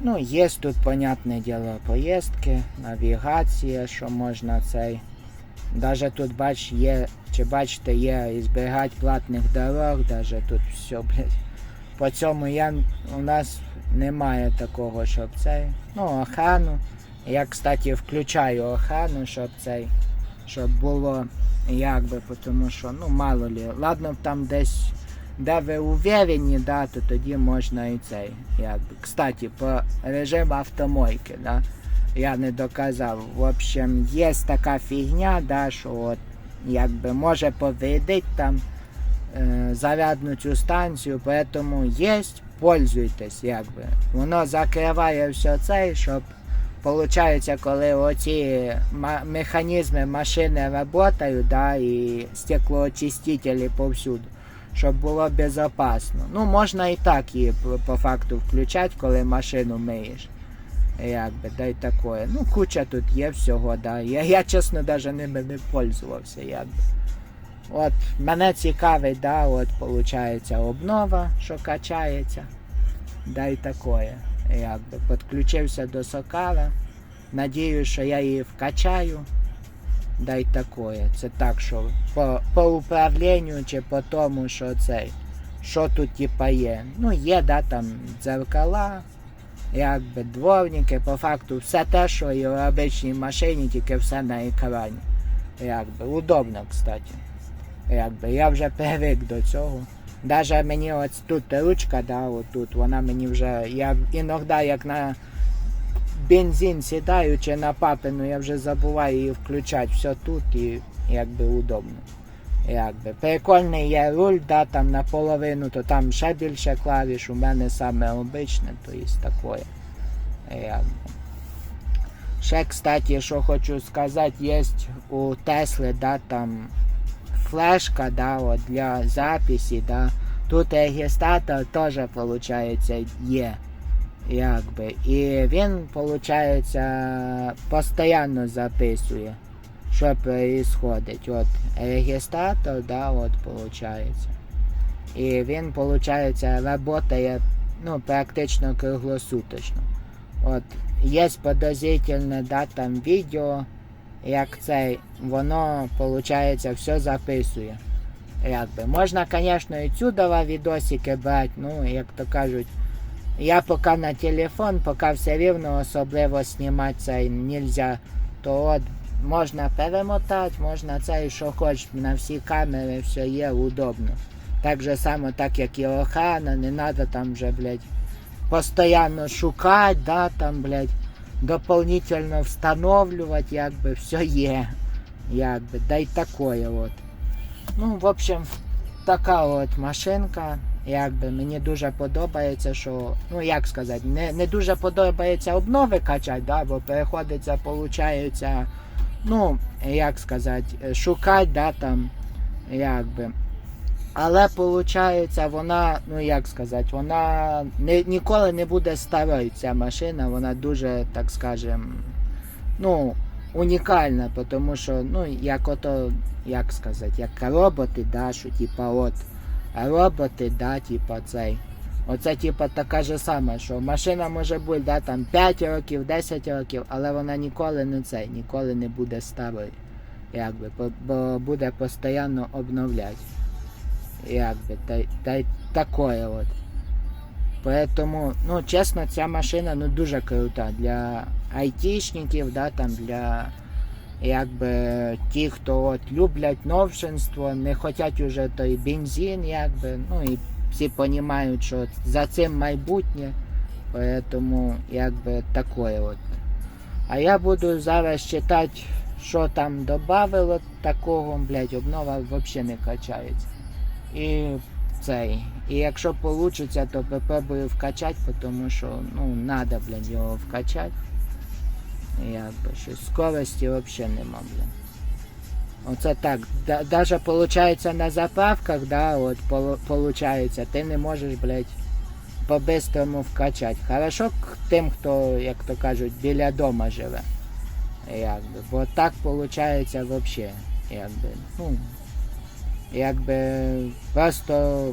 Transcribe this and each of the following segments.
Ну, є тут, понятне діло, поїздки, навігація, що можна цей. Даже тут бач, є, чи бачите, є і платних дорог, даже тут все, блядь. По цьому я, у нас немає такого, щоб цей. Ну, охрану. Я, кстати, включаю охрану, щоб цей, щоб було якби, тому що, ну, мало лі. Ладно, там десь, де ви уверені, да, то тоді можна і цей. Якби. Кстати, по режиму автомойки, да. Я не доказав. В общем, є така фігня, да, що от, якби може повредить там е, зарядну цю станцію, поэтому є, пользуйтесь, якби. Воно закриває все це, щоб Получається, коли оці механізми машини працюють, да, і стеклоочистителі повсюду, щоб було безпечно. Ну, можна і так її по- факту включати, коли машину миєш. Якби, да й таке. Ну, куча тут є всього, да. Я, я чесно навіть ними не пользувався, якби. От, мене цікавить, да, от, виходить, обнова, що качається. Да й таке. Якби підключився до Сокара. Надію, що я її вкачаю. Да й таке. Це так, що по, по управлінню чи по тому, що цей. Що тут типа є. Ну, є, да, там дзеркала, якби дворники, по факту все те, що і в обичній машині, тільки все на екрані. Якби. Удобно, кстати. Якби. Я вже привик до цього. Даже мені ось тут ручка, да, отут, вона мені вже. Я іноді як на бензин сідаю чи на папину, я вже забуваю її включати. Все тут і якби удобно. Якби. Прикольний є руль, да, там наполовину, то там ще більше клавіш, у мене саме обичне, то є таке. Якби. Ще, кстати, що хочу сказати, є у Тесли, да, там флешка, да, от для записі, да. Тут регістратор теж, виходить, є. Якби. І він, виходить, постійно записує, що відбувається. От регістратор, да, от, виходить. І він, виходить, працює ну, практично круглосуточно. От, є подозрительне, да, там відео, як цей, воно, виходить, все записує. Якби. Можна, звісно, і чудово відосики брати, ну, як то кажуть, я поки на телефон, поки все рівно особливо знімати це нельзя, то от можна перемотати, можна це і що хочеш, на всі камери все є удобно. Так же само, так як і охрана, не треба там вже, блядь, постійно шукати, да, там, блядь, дополнительно встановлювати, якби все є. Якби, да й такое от. Ну, в общем, така от машинка. Якби мені дуже подобається, що, ну як сказати, не, не дуже подобається обнови качати, да, бо переходиться, виходить, ну, як сказати, шукати, да, там, якби. Але виходить, вона, ну як сказати, вона не, ніколи не буде старою ця машина, вона дуже, так скажем, ну, унікальна, тому що, ну, як ото, як сказати, як роботи, да, що типа от роботи, да, типа цей. Оце типа така ж сама, що машина може бути да, там 5 років, 10 років, але вона ніколи не цей, ніколи не буде старою. Якби, бо, буде постійно обновляти. Якби, та, та такое от. Поэтому, ну, чесно, ця машина ну, дуже крута для айтішників, да, там, для якби ті, хто от люблять новшинство, не хочуть уже той бензин, якби, ну і всі розуміють, що за цим майбутнє, поэтому якби таке от. А я буду зараз читати, що там додавило такого, блядь, обнова взагалі не качається. І цей. І якщо вийде, то попробую вкачати, тому що ну, треба, блядь, його вкачати. Якби щось скорості взагалі нема, блін. Оце так. Да, даже получается на заправках, да, от полу- получается, ти не можеш, блядь, по-бистрому вкачати. Хорошо тим, хто, як то кажуть, біля дома живе. Якби. Бо так получается вообще. Якби. Ну, якби просто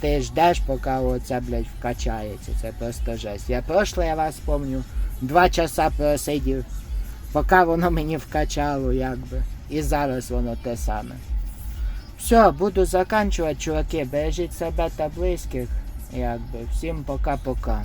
ти ждеш, поки оце, блядь, вкачається. Це просто жесть. Я прошлий раз помню, два часа просидів, поки воно мені вкачало, якби. І зараз воно те саме. Все, буду заканчувати, чуваки. Бережіть себе та близьких. Якби. Всім пока-пока.